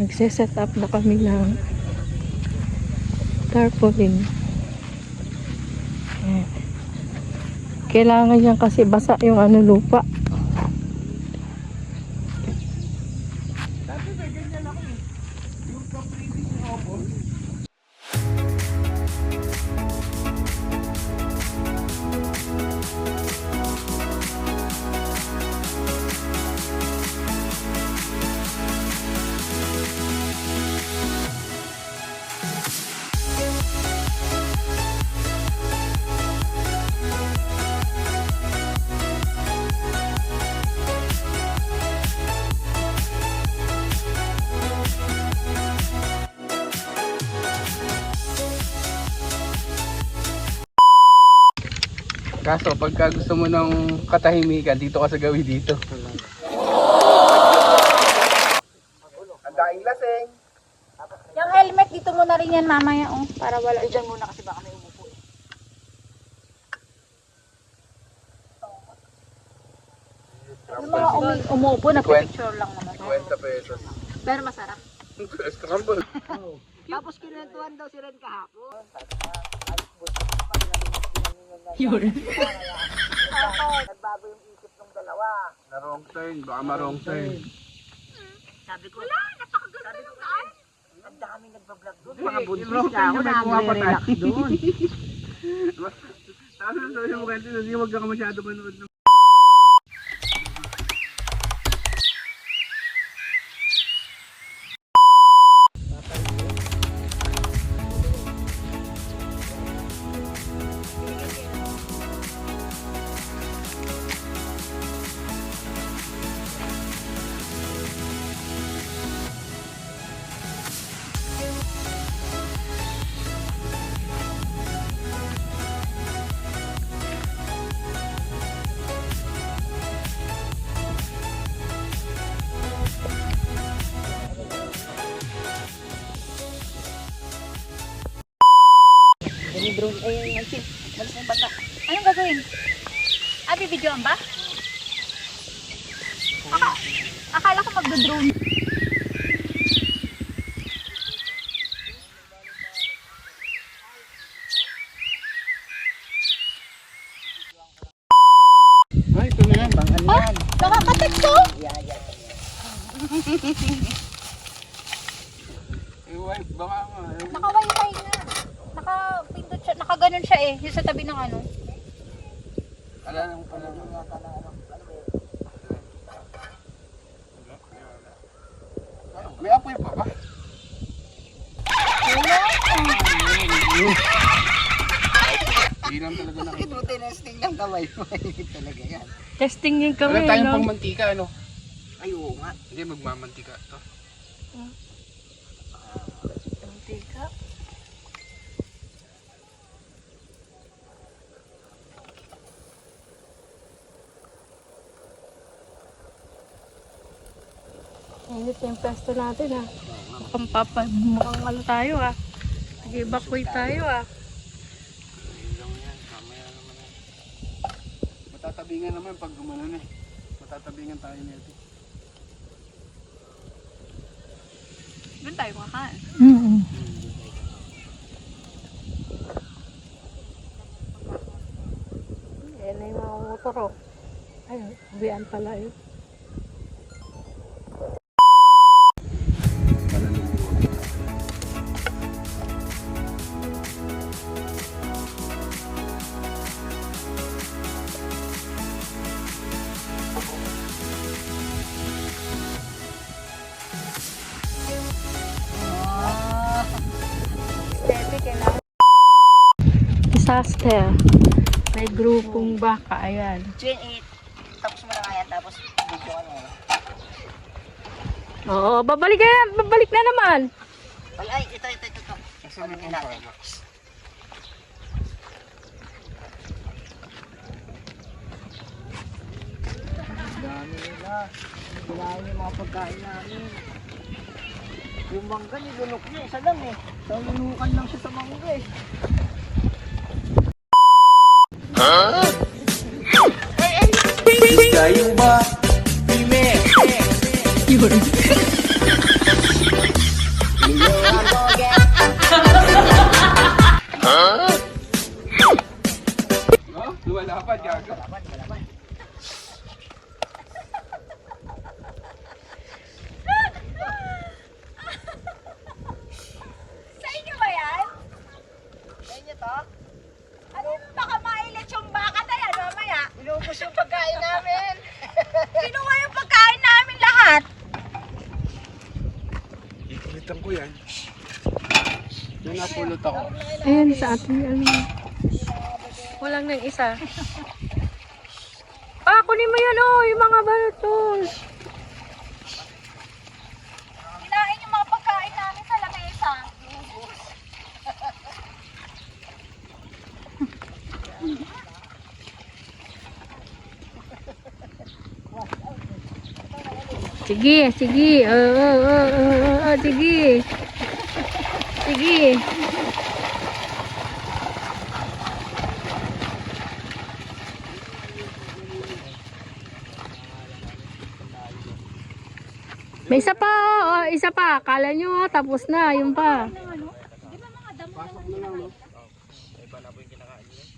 Nagsiset up na kami ng tarpaulin. Kailangan yan kasi basa yung ano lupa. Kaso pagka gusto mo ng katahimikan, dito ka sa gawi dito. Ang daing laseng. Yung helmet, dito muna rin yan mamaya, oh. Para wala. Diyan muna kasi baka may umupo eh. Yung mga umi- umuupo, nagpipicture lang naman. 50 pesos. Pero masarap. Scramble. Tapos kinentuhan daw si Ren kahapon. Yun. Nagbago yung isip ng dalawa. Na wrong turn, baka ma-wrong turn. Sabi ko, wala, napakaganda ng daan. Ang dami nagbablog doon. Mga buntis na ako, yung nagre-relax doon. Sabi na sabi mo kwento, hindi wag ka masyado manood ng Malis na bata. Anong gagawin? Ah, bibidyoan ba? Aka, akala ko magdo-drone. Ay, ito na yan. Bang ano Oh, nakakatext oh! Eh, wife, baka nga. eh. Naka-wifi na. Naka-pindot siya, naka-ganon siya eh. Yung sa tabi ng ano. Ala nang pala. May apoy pa ba? Hindi lang talaga nakita. Ito tinesting ng kamay mo. talaga yan. Testing yung Wala kami, tayong no? pang mantika, ano? Ay, oo nga. Hindi, magmamantika to. Mantika. Init yung pesto natin ha. Mukhang papa, mukhang ano tayo ha. Nag-evacuate tayo ha. Matatabingan naman pag gumanon eh. Matatabingan tayo nito. Doon tayo kakain. Mm Yan na yung mga motor oh. Ayun, uwian pala yun. Aesthetic Disaster. May grupong baka, ayan. Twin 8. Tapos mo na nga yan. Tapos video ka na. Oo, babalik na, babalik na naman. Ay, ay, ito, ito, ito. ito. Din natin? Dami nila. Kinain yung mga pagkain namin. Yung mangga ni Lunok niya, isa lang eh. Talunukan lang siya sa mangga eh. Kayo ba? Pime! Yun. Ko yan. Yung napulot ako. Ayan sa ating ano. Walang nang isa. Ah, kunin mo yan oh, yung mga balotol. Kinain yung mga pagkain namin sa lamesa. Sige, sige. Oo, oo, oo, oo, oo, sige. Sige. May isa pa, oh, oh, isa pa. Kala nyo, tapos na, yung pa.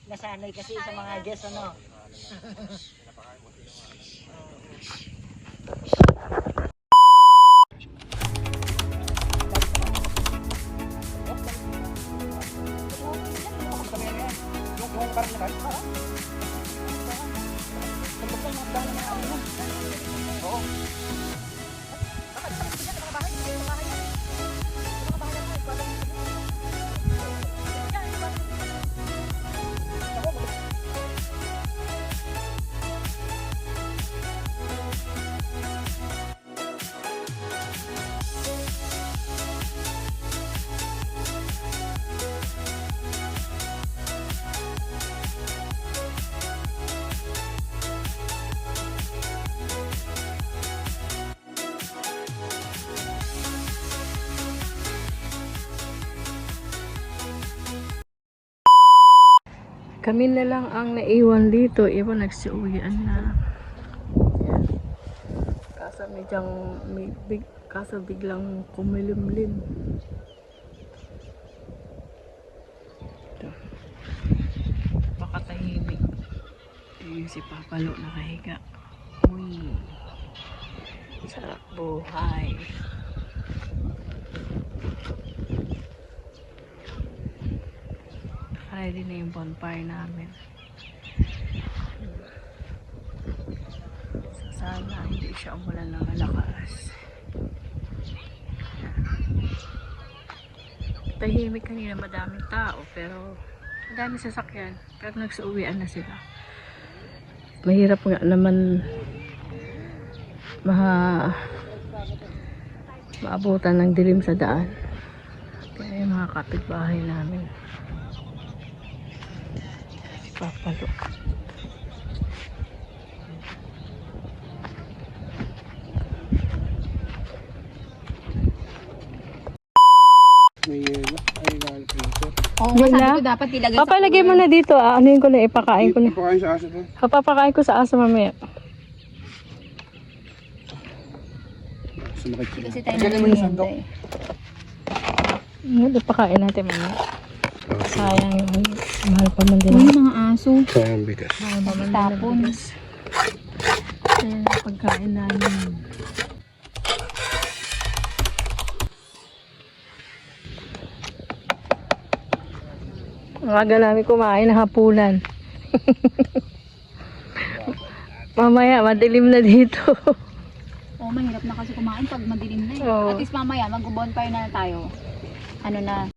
Nasanay kasi sa mga guests ano. Kami na lang ang naiwan dito. Iba nagsiuwian na. Yan. Kaso medyang, may big, kaso biglang kumilimlim. Ito. Pakatahimik. Ayun si Papalo nakahiga. Uy. Sarap buhay. Ready na yung bonfire namin. So, sana hindi siya umulan ng malakas. Tahimik kanina madaming tao pero madaming sasakyan pero nagsuuwian na sila. Mahirap nga naman ma maabutan ng dilim sa daan. Kaya yung mga kapitbahay namin. Papalo. Oo, Yan sabi ko dapat ilagay Papalagay mo na dito ah. Ano ko na ipakain ko na. Ipakain sa aso doon. Papapakain ko sa aso mamaya. Sumakit sila. Kasi tayo Tanggalin mo yung sandok. Ano ipakain natin mamaya. Sayang yung mahal pa man din. Uy, mga aso. Sayang bigas. Mahal pa man. Tapon. Ayan ang pagkain namin. Umaga namin kumain ng hapunan. Mamaya, madilim na dito. Oo, mahirap na kasi kumain pag madilim na eh. Oo. At least mamaya, mag-bonfire na tayo. Ano na,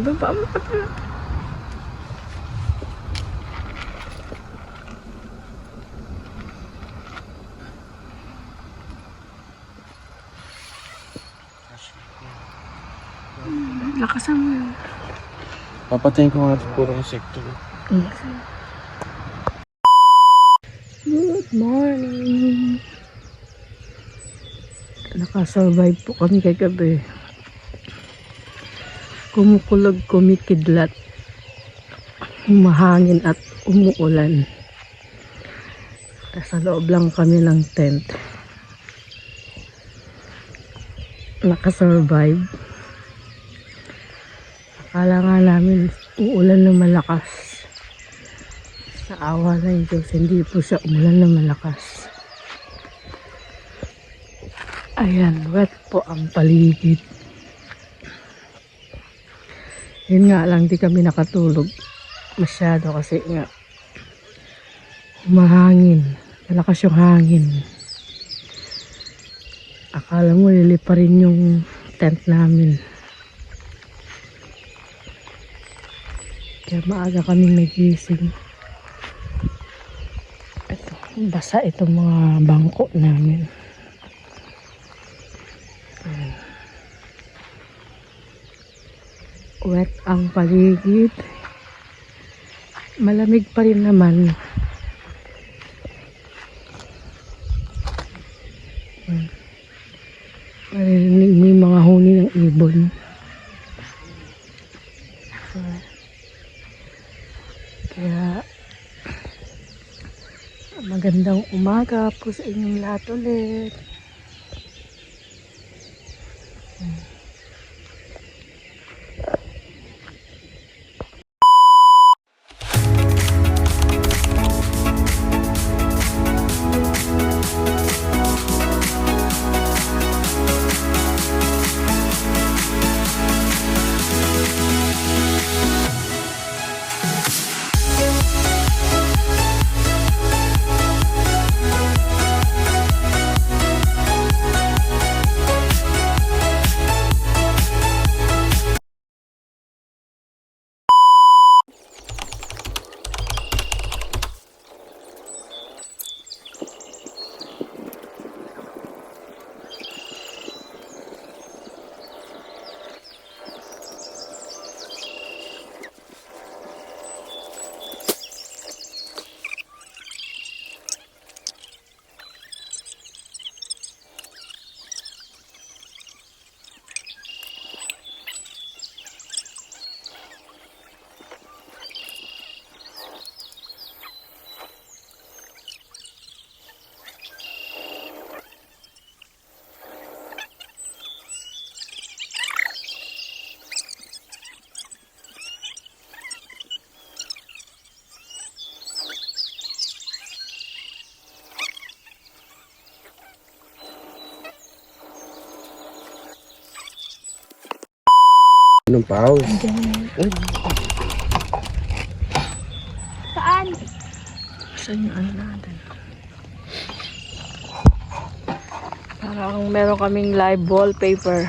Baba mo pa pala. Lakasan mo yun. Papatayin ko nga ito puro insekto. Good morning. Nakasurvive po kami kagabi. Kumukulog, kumikidlat. Humahangin at umuulan. Sa loob lang kami ng tent. Nakasurvive. Akala nga namin uulan ng malakas sa awa ng Diyos, hindi po siya umulan ng malakas. Ayan, wet po ang paligid. Yun nga lang, di kami nakatulog masyado kasi nga humahangin. Malakas yung hangin. Akala mo lilipa rin yung tent namin. Kaya maaga kaming nagising. Ito, basa itong mga bangko namin. Wet ang paligid. Malamig pa rin naman. Marinig mo mga huni ng ibon. Kaya Magandang umaga po sa inyong lahat ulit. Anong pause? Saan yung ano natin? Parang meron kaming live wallpaper.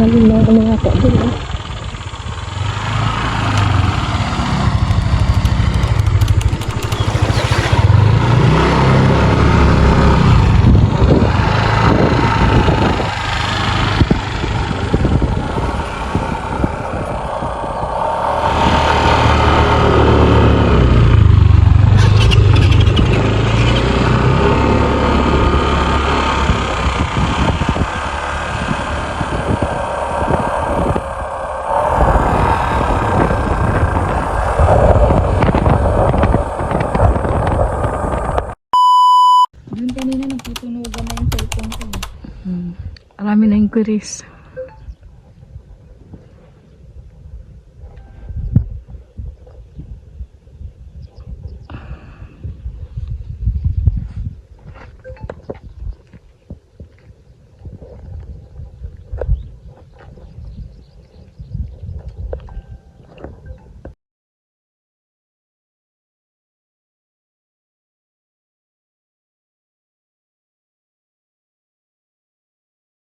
Lalo na ako mga po. dami na inquiries.